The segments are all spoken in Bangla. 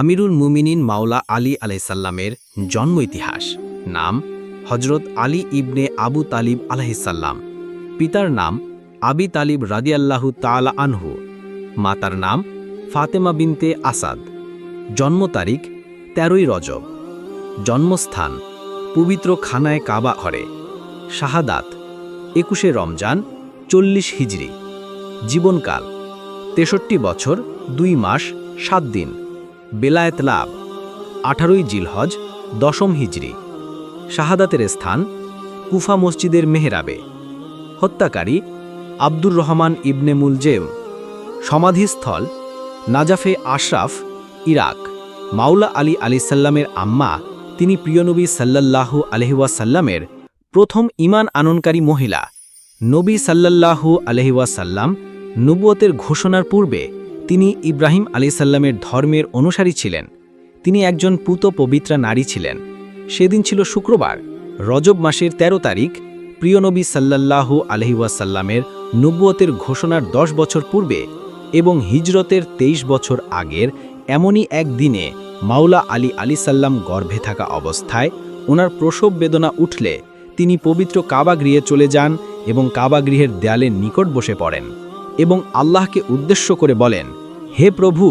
আমিরুল মুমিনিন মাওলা আলী আলাইসাল্লামের জন্ম ইতিহাস নাম হজরত আলী ইবনে আবু তালিব আলাহিসাল্লাম পিতার নাম আবি তালিব রাদিয়াল্লাহু তালা আনহু। মাতার নাম ফাতেমা বিনতে আসাদ। জন্ম তারিখ তেরোই রজব। জন্মস্থান পবিত্র খানায় কাবা ঘরে। শাহাদাত একুশে রমজান চল্লিশ হিজরি। জীবনকাল তেষট্টি বছর দুই মাস সাত দিন। বেলায়েত লাভ, আঠারোই জিলহজ, দশম হিজরি। শাহাদাতের স্থান, কুফা মসজিদের মেহরাবে। হত্যাকারী, আব্দুর রহমান ইবনে মুলজেম। সমাধিস্থল, নাজাফে আশরাফ, ইরাক। মাওলা আলী আলিসাল্লামের আম্মা, তিনি প্রিয়নবী সাল্লাল্লাহু আলহিওয়াসাল্লামের প্রথম ইমান আননকারী মহিলা। নবী সাল্লাল্লাহু আলহিওয়াসাল্লাম নবুয়তের ঘোষণার পূর্বে তিনি ইব্রাহিম আলিসাল্লামের ধর্মের অনুসারী ছিলেন। তিনি একজন পুত পবিত্রা নারী ছিলেন। সেদিন ছিল শুক্রবার, রজব মাসের ১৩ তারিখ প্রিয়নবী সাল্লাল্লাহু আলহিওয়াসাল্লামের নব্বতের ঘোষণার দশ বছর পূর্বে এবং হিজরতের ২৩ বছর আগের এমনই এক দিনে মাওলা আলী আলী সাল্লাম গর্ভে থাকা অবস্থায় ওনার প্রসব বেদনা উঠলে তিনি পবিত্র কাবাগৃহে চলে যান এবং কাবাগৃহের দেয়ালের নিকট বসে পড়েন এবং আল্লাহকে উদ্দেশ্য করে বলেন হে প্রভু,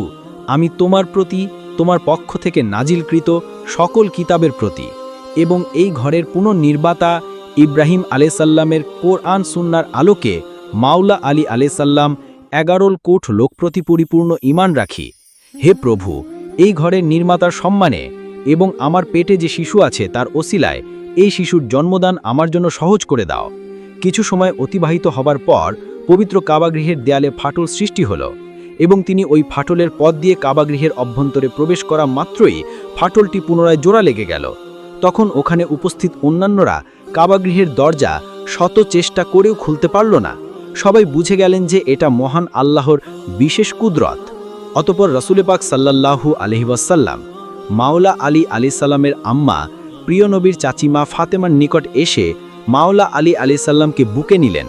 আমি তোমার প্রতি, তোমার পক্ষ থেকে নাজিলকৃত সকল কিতাবের প্রতি এবং এই ঘরের পুনর্নির্বাতা ইব্রাহিম আলাইসাল্লামের কোরআন সুন্নার আলোকে মাওলা আলী আলাইসাল্লাম এগারোল কোট লোকপ্রতি পরিপূর্ণ ইমান রাখি। হে প্রভু, এই ঘরের নির্মাতার সম্মানে এবং আমার পেটে যে শিশু আছে তার ওসিলায় এই শিশুর জন্মদান আমার জন্য সহজ করে দাও। কিছু সময় অতিবাহিত হবার পর পবিত্র কাবাগৃহের দেয়ালে ফাটল সৃষ্টি হল। এবং তিনি ওই ফাটলের পথ দিয়ে কাবাগৃহের অভ্যন্তরে প্রবেশ করা মাত্রই ফাটলটি পুনরায় জোড়া লেগে গেল। তখন ওখানে উপস্থিত অন্যান্যরা কাবাগৃহের দরজা শত চেষ্টা করেও খুলতে পারল না। সবাই বুঝে গেলেন যে এটা মহান আল্লাহর বিশেষ কুদরত। অতপর রসুলে পাক সাল্লাল্লাহু আলহিবাসাল্লাম মাওলা আলী আলি সাল্লামের আম্মা, প্রিয় নবীর চাচিমা ফাতেমার নিকট এসে মাওলা আলী আলি সাল্লামকে বুকে নিলেন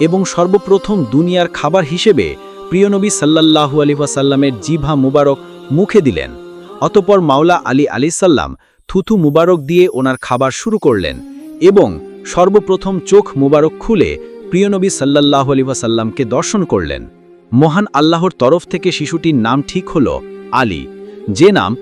এবং সর্বপ্রথম দুনিয়ার খাবার হিসেবে প্রিয়নবী আলী ওয়াসাল্লামের জিভা মুবারক মুখে দিলেন। অতপর মাওলা আলী আলি সাল্লাম থুথু মুবারক দিয়ে ওনার খাবার শুরু করলেন এবং সর্বপ্রথম চোখ মুবারক খুলে প্রিয়নবী আলী ওয়াসাল্লামকে দর্শন করলেন। মহান আল্লাহর তরফ থেকে শিশুটির নাম ঠিক হল আলী। যে নাম